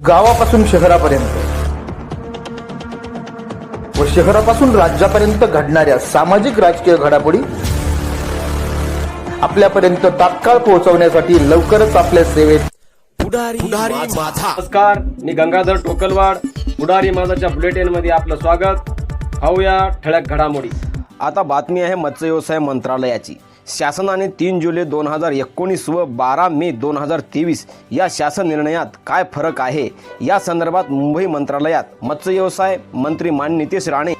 गावापासून शहरापर्यंत. व शहरापासून राज्यापर्यंत घडणाऱ्या सामाजिक राजकीय घडामोडी आपल्यापर्यंत तात्काळ पोहोचवण्यासाठी लवकरच आपल्या सेवेत पुढारी माझा. नमस्कार मी गंगाधर टोकलवाड. पुढारी माझाच्या बुलेटिनमध्ये आपलं स्वागत. पाहूया ठळक घडामोडी. आता बातमी आहे मत्स्य व्यवसाय मंत्रालयाची. शासनाने तीन जुलै दोन हजार एकोणीस व बारा मे दोन हजार तेवीस या शासन निर्णयात काय फरक आहे? या संदर्भात मुंबई मंत्रालयात मत्स्य व्यवसाय मंत्री मान नितेश राणे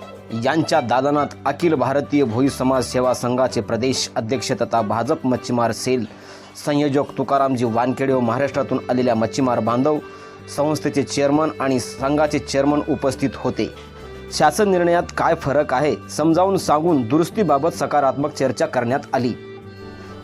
यांच्या दादानात अखिल भारतीय भोई समाज सेवा संघाचे प्रदेश अध्यक्ष तथा भाजप मच्छीमार सेल संयोजक तुकारामजी वानखेडे व महाराष्ट्रातून आलेल्या मच्छीमार बांधव संस्थेचे चेअरमन आणि संघाचे चेअरमन उपस्थित होते. शासन निर्णयात काय फरक आहे समजावून सांगून दुरुस्तीबाबत सकारात्मक चर्चा करण्यात आली.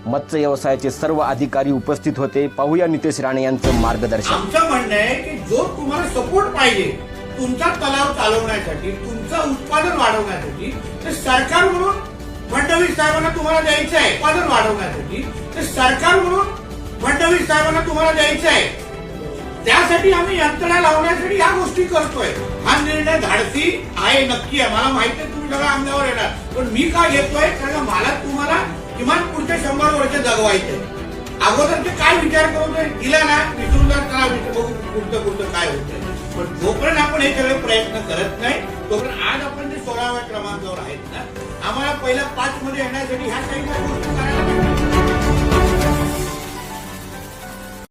मत्स्य व्यवसायाचे सर्व अधिकारी उपस्थित होते. पाहूया नितेश राणे यांचं मार्गदर्शन. आमचं म्हणणं आहे की जो तुम्हाला सपोर्ट पाहिजे तुमचा तलाव चालवण्यासाठी तुमचं उत्पादन वाढवण्यासाठी ते सरकार म्हणून फडणवीस साहेबांना तुम्हाला द्यायचं आहे. उत्पादन वाढवण्यासाठी ते सरकार म्हणून फडणवीस साहेबांना तुम्हाला द्यायचं आहे. त्यासाठी आम्ही यंत्रणा लावण्यासाठी या गोष्टी करतोय. हा निर्णय धाडसी आहे नक्की आहे. मला माहिती आहे तुम्ही सगळ्या अंगावर येणार. पण मी का घेतोय? कारण मला तुम्हाला किमान पुढचे शंभर वर्ष जगवायचे अगोदर ते काय विचार करतोय दिला ना विसरून जा करा विचार बघू पुढचं पुढचं काय होतंय. पण जोपर्यंत आपण हे सगळे प्रयत्न करत नाही तोपर्यंत आज आपण जे सोळाव्या क्रमांकावर आहेत ना आम्हाला पहिल्या पाच मध्ये येण्यासाठी ह्या काही काही गोष्टी करायला